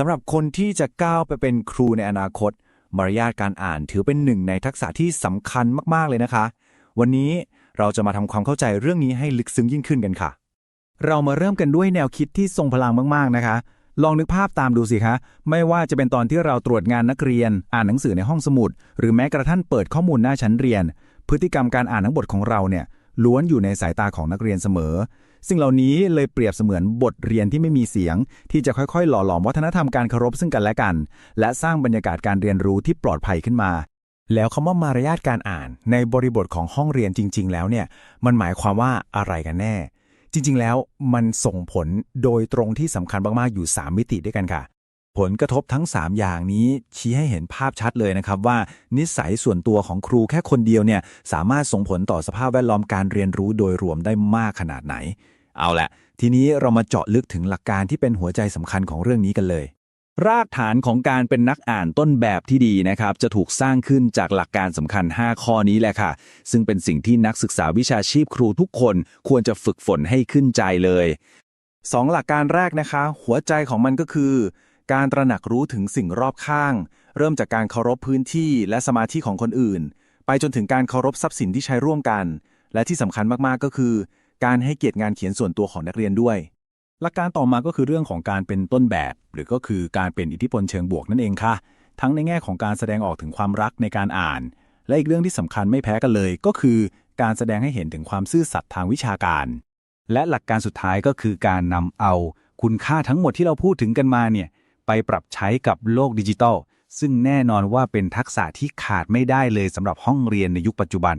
สำหรับคนที่จะก้าวไปเป็นครูในอนาคต มารยาทการอ่านถือเป็นหนึ่งในทักษะที่สำคัญมากๆเลยนะคะ วันนี้เราจะมาทำความเข้าใจเรื่องนี้ให้ลึกซึ้งยิ่งขึ้นกันค่ะ เรามาเริ่มกันด้วยแนวคิดที่ทรงพลังมากๆนะคะ ลองนึกภาพตามดูสิคะ ไม่ว่าจะเป็นตอนที่เราตรวจงานนักเรียน อ่านหนังสือในห้องสมุด หรือแม้กระทั่งเปิดข้อมูลหน้าชั้นเรียน พฤติกรรมการอ่านทั้งบทของเราเนี่ยล้วนอยู่ในสายตาของนักเรียนเสมอ สิ่งเหล่านี้เลยเปรียบเสมือนบทเรียนที่ไม่มีเสียง ที่จะค่อยๆ หล่อหลอมวัฒนธรรมการเคารพซึ่งกันและกัน และสร้างบรรยากาศการเรียนรู้ที่ปลอดภัยขึ้นมา แล้วคำว่ามารยาทการอ่าน ในบริบทของห้องเรียนจริง ๆ แล้วเนี่ยมันหมายความว่าอะไรกันแน่ จริง ๆ แล้วมันส่งผลโดยตรงที่สำคัญมากๆอยู่ 3 มิติด้วยกันค่ะ ผลกระทบทั้ง 3 อย่างนี้ชี้ให้เห็นภาพชัดเลยนะครับว่านิสัยส่วนตัวของครูแค่คนเดียวเนี่ยสามารถส่งผลต่อสภาพแวดล้อมการเรียนรู้โดยรวมได้มากขนาดไหน เอาละทีนี้เรามาเจาะลึกถึงหลักการที่เป็นหัวใจสำคัญของเรื่องนี้กันเลย รากฐานของการเป็นนักอ่านต้นแบบที่ดีนะครับ จะถูกสร้างขึ้นจากหลักการสำคัญ 5 ข้อนี้แหละค่ะ ซึ่งเป็นสิ่งที่นักศึกษาวิชาชีพครูทุกคนควรจะฝึกฝนให้ขึ้นใจเลยสองหลักการแรกนะคะ หัวใจของมันก็คือ การตระหนักรู้ถึงสิ่งรอบข้าง เริ่มจากการเคารพพื้นที่และสมาธิของคนอื่น ไปจนถึงการเคารพทรัพย์สินที่ใช้ร่วมกัน และที่สำคัญมากๆก็คือ การให้เกียรติงานเขียนส่วนตัวของนักเรียนด้วย หลักการต่อมาก็คือเรื่องของการเป็นต้นแบบ หรือก็คือการเป็นอิทธิพลเชิงบวกนั่นเองค่ะ ทั้งในแง่ของการแสดงออกถึงความรักในการอ่าน และอีกเรื่องที่สำคัญไม่แพ้กันเลย ก็คือการแสดงให้เห็นถึงความซื่อสัตย์ทางวิชาการ และหลักการสุดท้ายก็คือการนำเอาคุณค่าทั้งหมดที่เราพูดถึงกันมาเนี่ย ไปปรับใช้กับโลกดิจิทัล ซึ่งแน่นอนว่าเป็นทักษะที่ขาดไม่ได้เลยสำหรับห้องเรียนในยุคปัจจุบัน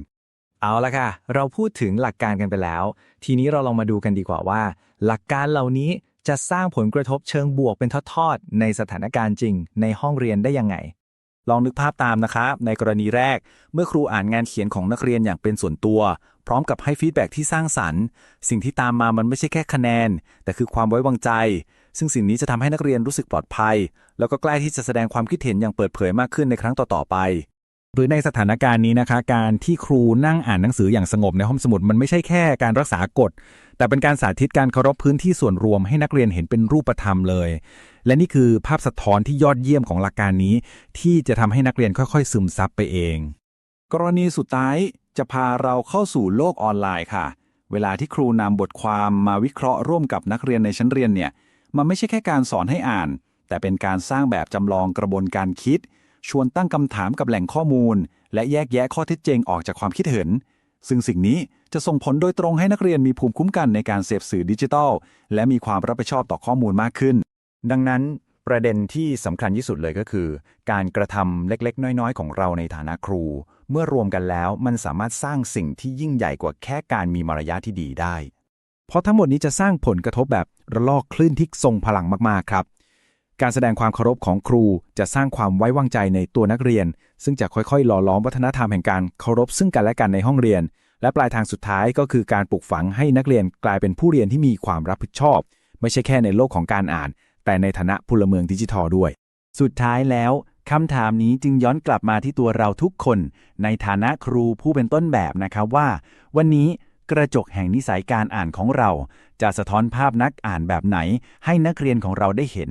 เอาละค่ะ เราพูดถึงหลักการกันไปแล้ว ทีนี้เราลองมาดูกันดีกว่าว่า หลักการเหล่านี้จะสร้างผลกระทบเชิงบวกเป็นทอดๆในสถานการณ์จริง ในห้องเรียนได้ยังไง ลองนึกภาพตามนะคะในกรณีแรก เมื่อครูอ่านงานเขียนของนักเรียนอย่างเป็นส่วนตัว พร้อมกับให้ฟีดแบ็กที่สร้างสรรค์ สิ่งที่ตามมามันไม่ใช่แค่คะแนน แต่คือความไว้วางใจ ซึ่งสิ่งนี้จะทำให้นักเรียนรู้สึกปลอดภัย แล้วก็กล้าที่จะแสดงความคิดเห็นอย่างเปิดเผยมากขึ้นในครั้งต่อๆไป หรือในสถานการณ์นี้นะคะ การที่ครูนั่งอ่านหนังสืออย่างสงบในห้องสมุดมันไม่ใช่แค่การรักษากฎ แต่เป็นการสาธิตการเคารพพื้นที่ส่วนรวมให้นักเรียนเห็นเป็นรูปธรรมเลย และนี่คือภาพสะท้อนที่ยอดเยี่ยมของหลักการนี้ ที่จะทำให้นักเรียนค่อย ๆ ซึมซับไปเอง กรณีสุดท้ายจะพาเราเข้าสู่โลกออนไลน์ค่ะ เวลาที่ครูนำบทความมาวิเคราะห์ร่วมกับนักเรียนในชั้นเรียนเนี่ย มันไม่ใช่แค่การสอนให้อ่าน แต่เป็นการสร้างแบบจำลองกระบวนการคิด ชวนตั้งคำถามกับแหล่งข้อมูล และแยกแยะข้อเท็จจริงออกจากความคิดเห็น ซึ่งสิ่งนี้จะส่งผลโดยตรงให้นักเรียนมีภูมิคุ้มกันในการเสพสื่อดิจิทัล และมีความรับผิดชอบต่อข้อมูลมากขึ้น ดังนั้นประเด็นที่สำคัญที่สุดเลยก็คือ การกระทำเล็กๆ น้อยๆ ของเราในฐานะครู เมื่อรวมกันแล้วมันสามารถสร้างสิ่งที่ยิ่งใหญ่กว่าแค่การมีมารยาทที่ดีได้ เพราะทั้งหมดนี้จะสร้างผลกระทบแบบระลอกคลื่นที่ทรงพลังมากๆครับ การแสดงความเคารพของครูจะสร้างความไว้วางใจในตัวนักเรียน ซึ่งจะค่อยๆ หล่อล้อมวัฒนธรรมแห่งการเคารพซึ่งกันและกันในห้องเรียน และปลายทางสุดท้ายก็คือการปลูกฝังให้นักเรียนกลายเป็นผู้เรียนที่มีความรับผิดชอบ ไม่ใช่แค่ในโลกของการอ่าน แต่ในฐานะพลเมืองดิจิทัลด้วย สุดท้ายแล้วคำถามนี้จึงย้อนกลับมาที่ตัวเราทุกคน ในฐานะครูผู้เป็นต้นแบบนะครับว่า วันนี้ กระจกแห่งนิสัยการอ่านของเรา จะสะท้อนภาพนักอ่านแบบไหน ให้นักเรียนของเราได้เห็น